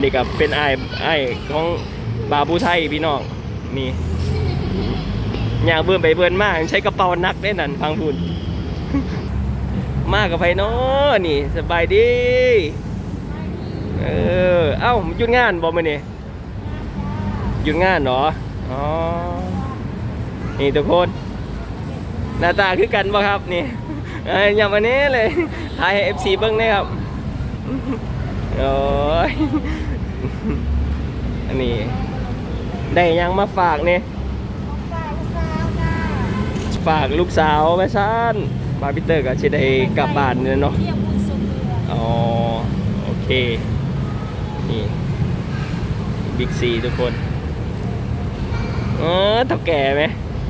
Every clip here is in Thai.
นี่กับเป็นไอ้ไอ้ของบาวผู้ไทยพี่น้องนี่อยากเบิ่นไปเบิ่นมากใช้กระเป๋านักได้นั่นฟังพูดมากกับไผเนาะนี่สบายดีเออเอ้าหยุดงานบ่มื้อนี้หยุดงานเหรออ๋อนี่ทุกคนหน้าตาคือกันบ่ครับนี่อย่ามาเนี้เลยถ่ายให้ FC เบิ่งนะครับโอ้ย อันนี้ ได้หยังมาฝากเนี่ยฝากลูกสาวแม่ซ่านบาร์บิเตอร์ก็จะได้กลับบ้านเนี่ยเนาะเที่ยวบุญสุขเรืออ๋อโอเค นี่บิ๊กซีทุกคนเออเท่าแก่ไหม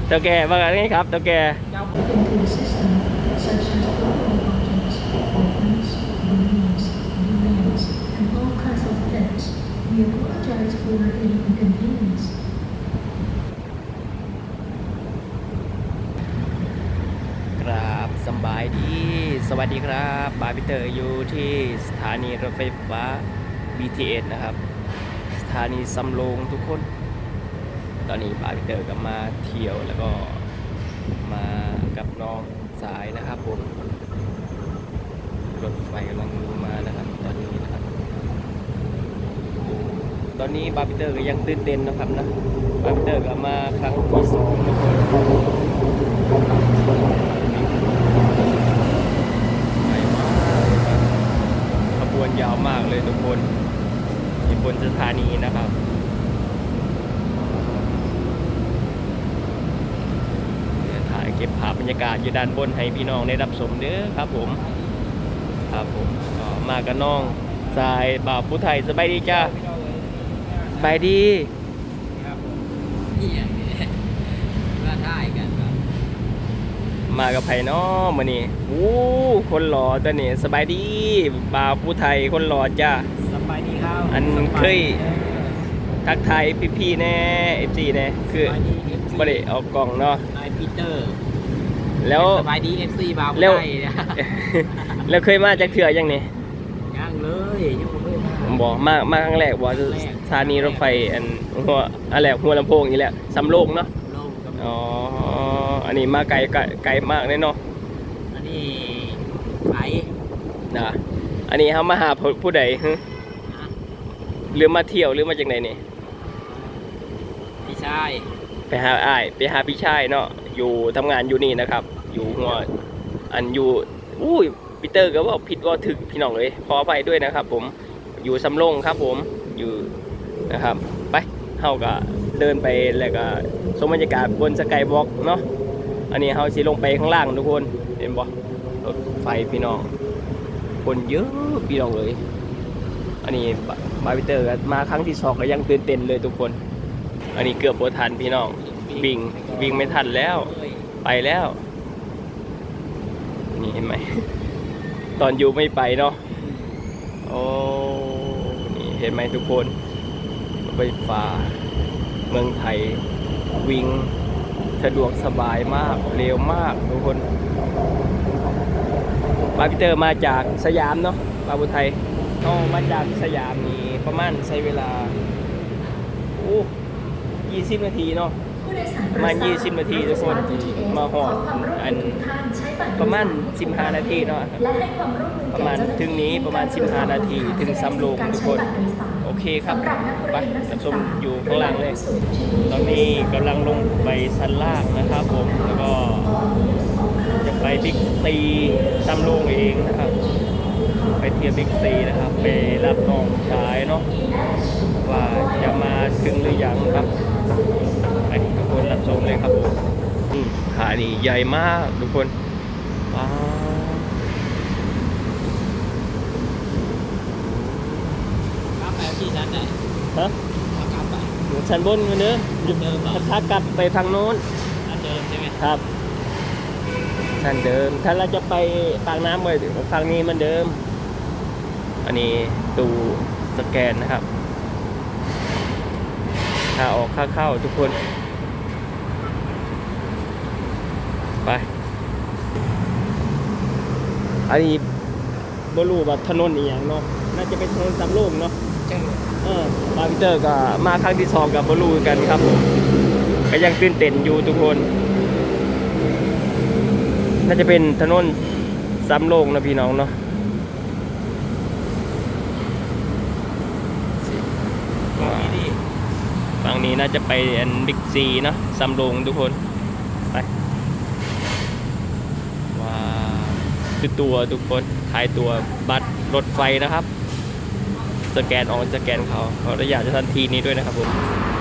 เท่าแก่ว่ากันไงครับเท่าแก่ We apologize for any inconvenience. ครับสบายดี สวัสดีครับบาร์บิเตอร์อยู่ที่สถานีรถไฟฟ้า BTS นะครับ สถานีสำโรงทุกคน ตอนนี้บาร์บิเตอร์ก็มาเที่ยวแล้วก็มากับน้องสายนะครับผมรถไฟกำลังมานะครับ ตอนนี้นะครับ ตอนนี้บาร์บิเตอร์ก็ยังตื่นเต้นนะครับนะบาร์บิเตอร์ก็มาครั้งที่สองทุกคนใหญ่มากครับขบวนยาวมากเลยทุกคนอยู่บนสถานีนะครับถ่ายเก็บภาพบรรยากาศอยู่ด้านบนให้พี่น้องได้รับชมเด้อครับผม ครับผมก็มากับน้องสายบ่าวผู้ไทยสบายดีจ้า บายดีนี่อย่างนี้มาถ่ายกันครับ มากับไผ่น้อมานี่อู้คนหล่อตัวนี้สบายดีบ่าวผู้ไทยคนหล่อจ้าสบายดีครับอันเคยทักทายพี่ๆแน่เอฟซีแน่คือบ่ได้เอากล่องเนาะนายปีเตอร์ แล้วสบายดีเอฟซีบาวแล้วไทยนะแล้วเคยมาจากเถื่อยังนี่ยังเลย บอกมามาครั้งแรกว่าสถานีรถไฟอันหัวอะไรหัวลำโพงนี่แหละสำโรงเนาะโลกกับอ๋ออันนี้มาไกลไกลไกลมากเลยเนาะอันนี้ไอนะอันนี้เฮามาหาผู้ผู้ใดฮึหรือมาเที่ยวหรือมาจากไหนนี่พี่ชายไปหาอ้ายไปหาพี่ชายเนาะอยู่ทำงานอยู่นี่นะครับ อยู่หัวอันอยู่อุ้ยปีเตอร์ก็ว่าผิดว่าถึกพี่น้องเลยขออภัยด้วยนะครับผม อยู่สำโรงครับผมอยู่นะครับ ไปเฮาก็เดินไปแล้วก็ชมบรรยากาศบนสกายวอล์กเนาะอันนี้เฮาสิลงไปข้างล่างทุกคนเห็นบ่รถไฟพี่น้อง คนเยอะพี่น้องเลย อันนี้บาร์บิเตอร์มาครั้งที่สองก็ยังตื่นเต้นเลยทุกคน อันนี้เกือบโบทันพี่น้องวิ่งวิ่งไม่ทันแล้ว ไปแล้วนี่เห็นไหม ตอนอยู่ไม่ไปเนาะโอ้ เห็นไหมทุกคนรถไฟฟ้า เมืองไทย วิ่งสะดวกสบายมาก เร็วมากทุกคนบาร์บิเตอร์มาจากสยามเนาะบาบุไทยเขามาจากสยามนี่ประมาณใช้เวลาโอ้ยี่สิบนาทีเนาะประมาณ20 นาทีทุกคน มาหอดอัน ประมาณ 15 นาทีเนาะประมาณถึงนี้ประมาณ 15 นาทีถึงซ้ำโรงทุกคน โอเคครับไปรับชมอยู่ข้างล่างเลย ตอนนี้กำลังลงไปชั้นล่างนะครับผมแล้วก็จะไปบิ๊กซีซ้ำโรงเองนะครับ ไปเที่ยวบิ๊กซีนะครับ ไปรับน้องชายเนาะว่าจะมาถึงหรือยังครับไปทุกคนรับชมเลยครับผมอืมสถานีใหญ่มากทุกคน ว้าวกลับไปที่ชั้นไหนฮะเอากลับไปอยู่ชั้นบนกันเนอะอยู่เดิมเหรอถ้ากลับไปทางโน้นชั้นเดิมใช่ไหมครับชั้นเดิม ถ้าเราจะไปปากน้ำไปทางนี้เหมันเดิม อันนี้ตู้สแกนนะครับค่าออกค่าเข้าทุกคน ไป อันนี้บรูว่าถนนอีหยังเนาะน่าจะเป็นถนนสามโลกเนาะจังเอาร์บิเตอร์ก็มาครั้งที่สองกับบรูกันครับผมก็ยังตื่นเต้นอยู่ทุกคน น่าจะเป็นถนนซ้ำโลงนะพี่น้องเนาะฝั่งนี้น่าจะไปอันบิ๊กซีเนาะซ้ำโลงทุกคนไป ว้าว คือตัวทุกคนถ่ายตัวบัตรรถไฟนะครับ สแกนออนสแกนเขาขออนุญาตจะทันทีนี้ด้วยนะครับผม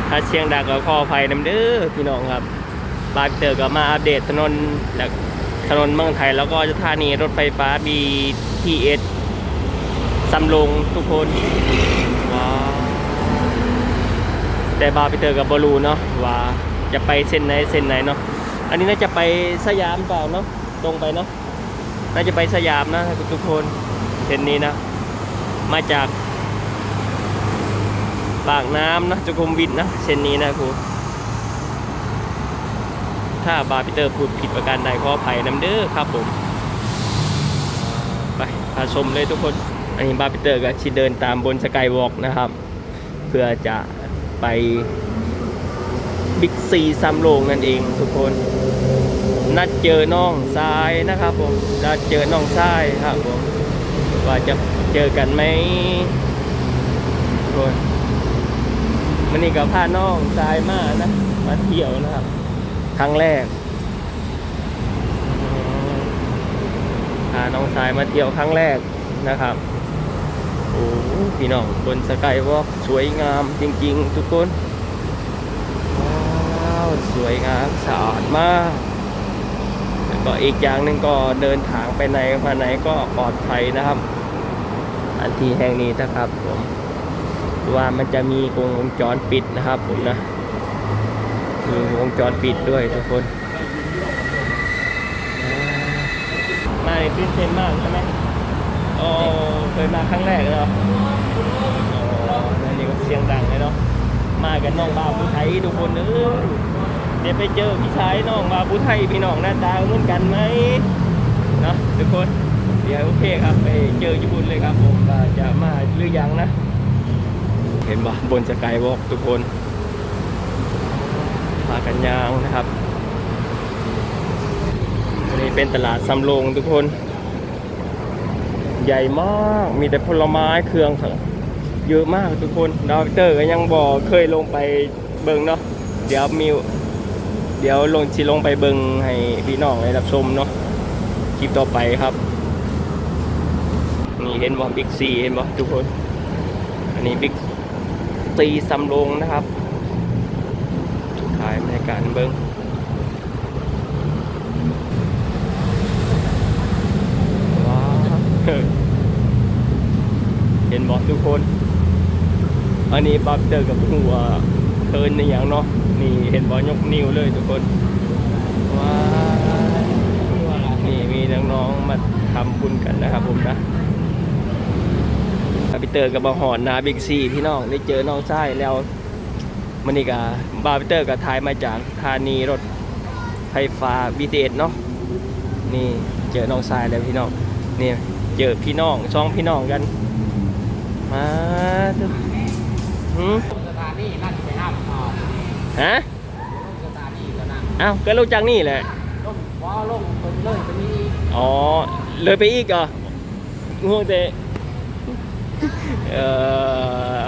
ถ้าเชียงดังก็ขออภัยนำเด้อพี่น้องครับบาร์เตอร์ก็มาอัปเดตถนนถนนเมืองไทย แล้วก็สถานีรถไฟฟ้า BTS สำโรงทุกคนว้าแต่บาร์เตอร์กับบอลูเนาะว่าจะไปเส้นไหนเส้นไหนเนาะอันนี้น่าจะไปสยามเปล่าเนาะตรงไปเนาะ น่าจะไปสยามนะทุกคนเส้นนี้นะ มาจากปากน้ำนะจุกุมวิทนะเส้นนี้นะครูถ้าบาร์พีเตอร์พูดผิดประการใดขออภัยน้ำเด้อครับผมไปพาชมเลยทุกคน อันนี้บาร์พีเตอร์ก็ชิดเดินตามบนสกายวอล์กนะครับ เพื่อจะไปบิ๊กซีซัมโรงนั่นเองทุกคน นัดเจอน้องทรายนะครับผมนัดเจอน้องทรายครับผมว่าจะเจอกันไหมคนมันนี่กับพาน้องชายมานะมาเที่ยวนะครับ ครั้งแรกพาน้องชายมาเที่ยวครั้งแรกนะครับโอ้โหพี่น้องบนสกายวอล์กสวยงามจริง ๆ ทุกคนว้าวสวยงามสะอาดมาก ก็อีกอย่างหนึ่งก็เดินทางไปไหนมาไหนก็ปลอดภัยนะครับ อันที่แห่งนี้นะครับผมว่ามันจะมีวงจรปิดนะครับผมนะมีวงจรปิดด้วยทุกคนมาในตื่นเต้นมากใช่ไหมโอ้เคยมาครั้งแรกเลยเหรออ๋อนั่นนี่ก็เสียงดังเลยเนาะมากันน้องบาวผู้ไทยทุกคนเออ เดี๋ยวไปเจอพี่ชายน้องบาวผู้ไทยพี่น้องหน้าตาเหมือนกันไหมนะทุกคนเดี๋ยวโอเคครับไปเจอญี่ปุ่นเลยครับ ผมว่าจะมาหรือยังนะ เห็นบ่บนสกายวอล์กทุกคนพากันยางนะครับนนี้เป็นตลาดสำโรงทุกคน ใหญ่มากมีแต่ผลไม้เครื่องเยอะมากทุกคนดาวเตอร์ก็ยังบอกเคยลงไปเบิงเนาะเดี๋ยวมี เดี๋ยวลงชิลงไปเบิงให้พี่น้องได้รับชมเนาะคลิปต่อไปครับ นี่เห็นบ่บิ๊กซีเห็นบ่ทุกคน อันนี้บิ๊กตีสำโรงนะครับสุดท้ายในการเบิ้งว้าเห็นบอกทุกคน อันนี้บับเตอร์กับหัวเคินในอย่างเนาะ นี่เห็นบอยกนิ้วเลยทุกคนว้าวนี่มีน้องๆมาทำบุญกันนะครับผมนะบาปิเตอร์กับบาหอนนาบิ๊กซีพี่น้องได้เจอน้องชายแล้วมันนี่กับบาร์บิเตอร์กับทายมาจากธานีรถไฟฟ้า BTS เนาะนี่เจอน้องชายแล้วพี่น้องนี่เจอพี่น้องช่องพี่น้องกัน มาดูหืมสถานีนั่นไปห้ามออก ฮะสถานีตัวนั้นอ้าวก็รู้จักนี่แหละลงว้าลงไปเลยไปนี่อ๋อ เลยไปอีกเหรอง่วงแต่เออ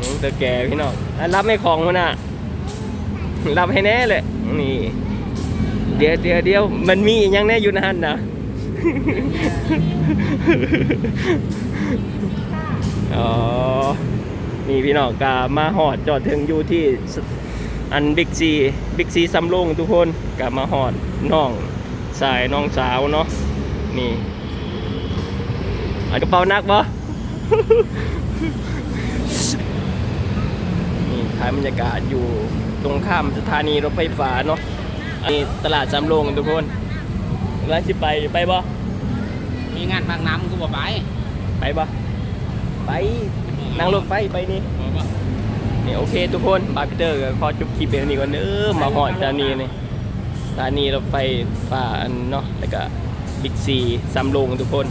ง่วงแต่แก่พี่น้องอะรับไม่ของมันอะรับให้แน่เลยนี่ เดี๋ยวเดี๋ยวเดี๋ยวมันมีอีกอยังแน่อยู่นั่นนะอ๋อ นี่พี่น้องกามาหอดจอดถึงอยู่ที่สอันบิ๊กซีบิ๊กซีซัมโรงทุกคนกามาหอดน้องสายน้องสาวเนาะนี่อันกระเป๋านักบ่นี่ถ่ายบรรยากาศอยู่ตรงข้ามสถานีรถไฟฟ้าเนาะอันนี้ตลาดซัมโรงทุกคนแล้วสิไปไปบ่มีงานปากน้ำกูบอกไป ไปบ่ไป นั่งรถไฟไปนี่เนี่ยโอเคทุกคนบาร์พีเตอร์ก็ขอจบคลิปเพียงนี้ก่อนเด้อมาหอดสถานีนี่สถานีรถไฟฝ่าอันเนาะแล้วก็บิ๊กซีซัมโรงทุกคน